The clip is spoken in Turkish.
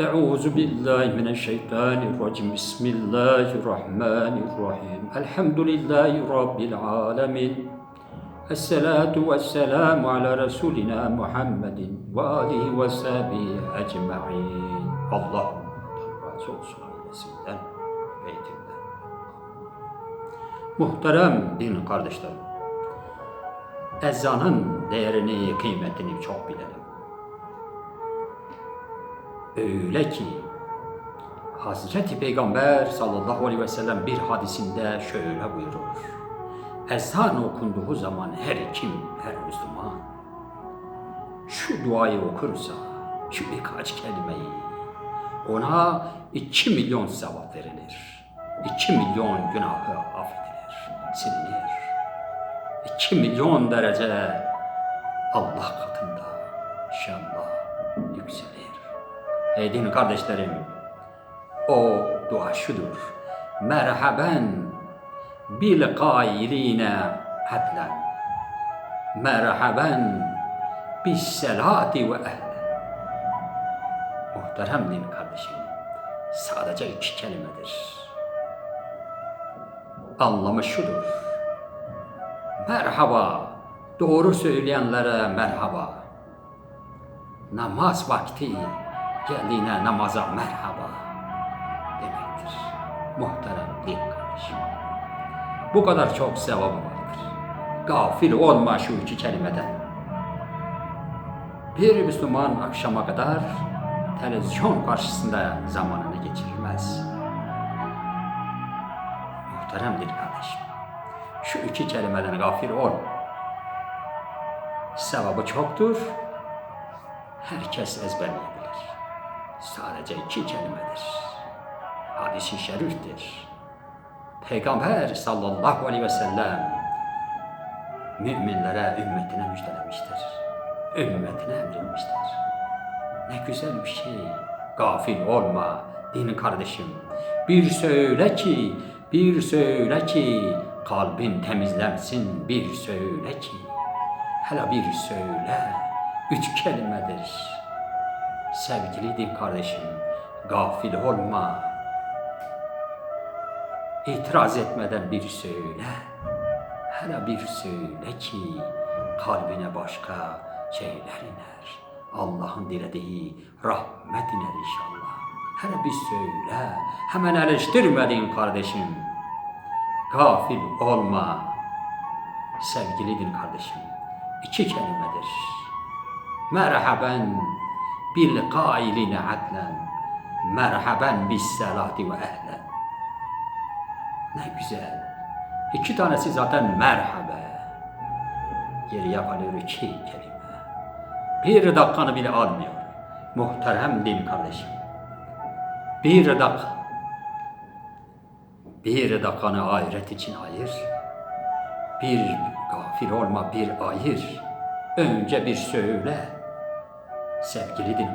أعوذ بالله من الشيطان الرجيم بسم الله الرحمن الرحيم الحمد لله رب العالمين الصلاة والسلام على رسولنا محمد وآله وصحبه أجمعين اللهم razı olsun ailesinden, beytinden. Muhterem din kardeşlerim, ezanın değerini, kıymetini çok bilelim. Öyle ki Hazreti Peygamber sallallahu aleyhi ve sellem bir hadisinde şöyle buyurur. Ezan okunduğu zaman her kim, her Müslüman şu duayı okursa, şu birkaç kelimeyi ona iki milyon sevap verilir. İki milyon günahı affedilir, silinir. İki milyon derece Allah katında inşallah yükselir. Ey din kardeşlerim, o dua şudur. Merhaben bil gayline adlen. Merhaben bis selati ve ehle. Muhterem din kardeşim, sadece iki kelimedir. Anlamı şudur. Merhaba, doğru söyleyenlere merhaba. Namaz vakti geldiğine namaza merhaba demektir. Muhterem din kardeşim. Bu kadar çok sevabı vardır. Gafil olma şu iki kelimeden. Bir Müslüman akşama kadar televizyon karşısında zamanını geçirmez. Muhteremdir kardeşim. Şu iki kelimeden gafil ol. Sevabı çoktur. Herkes ezberleyebilir. Sadece iki kelimedir. Hadis-i şeriftir. Peygamber sallallahu aleyhi ve sellem müminlere, ümmetine müjdelemiştir. Ümmetine emretmiştir. Ne güzel bir şey. Gafil olma din kardeşim. Bir söyle ki, bir söyle ki kalbin temizlensin bir söyle ki. Hele bir söyle. Üç kelimedir. Sevgili din kardeşim, gafil olma. İtiraz etmeden bir söyle. Hele bir söyle ki kalbine başka şeyler iner. Allah'ın dilediği rahmet iner inşallah. Hele bir söyle. Hemen eleştirmedin kardeşim. Gafil olma. Sevgili din kardeşim. iki kelimedir. Merhaben bil kailine adlen. Merhaben bis selati ve ehlen. Ne güzel. İki tanesi zaten merhaba. Geriye kalıyor iki kelime. Bir dakikanı bile almıyor. Muhterem din kardeşim. Bir dakika. Bir dakikanı ahiret için ayır. Bir gafil olma bir ayır. Önce bir söyle. Sevgili din kardeşim.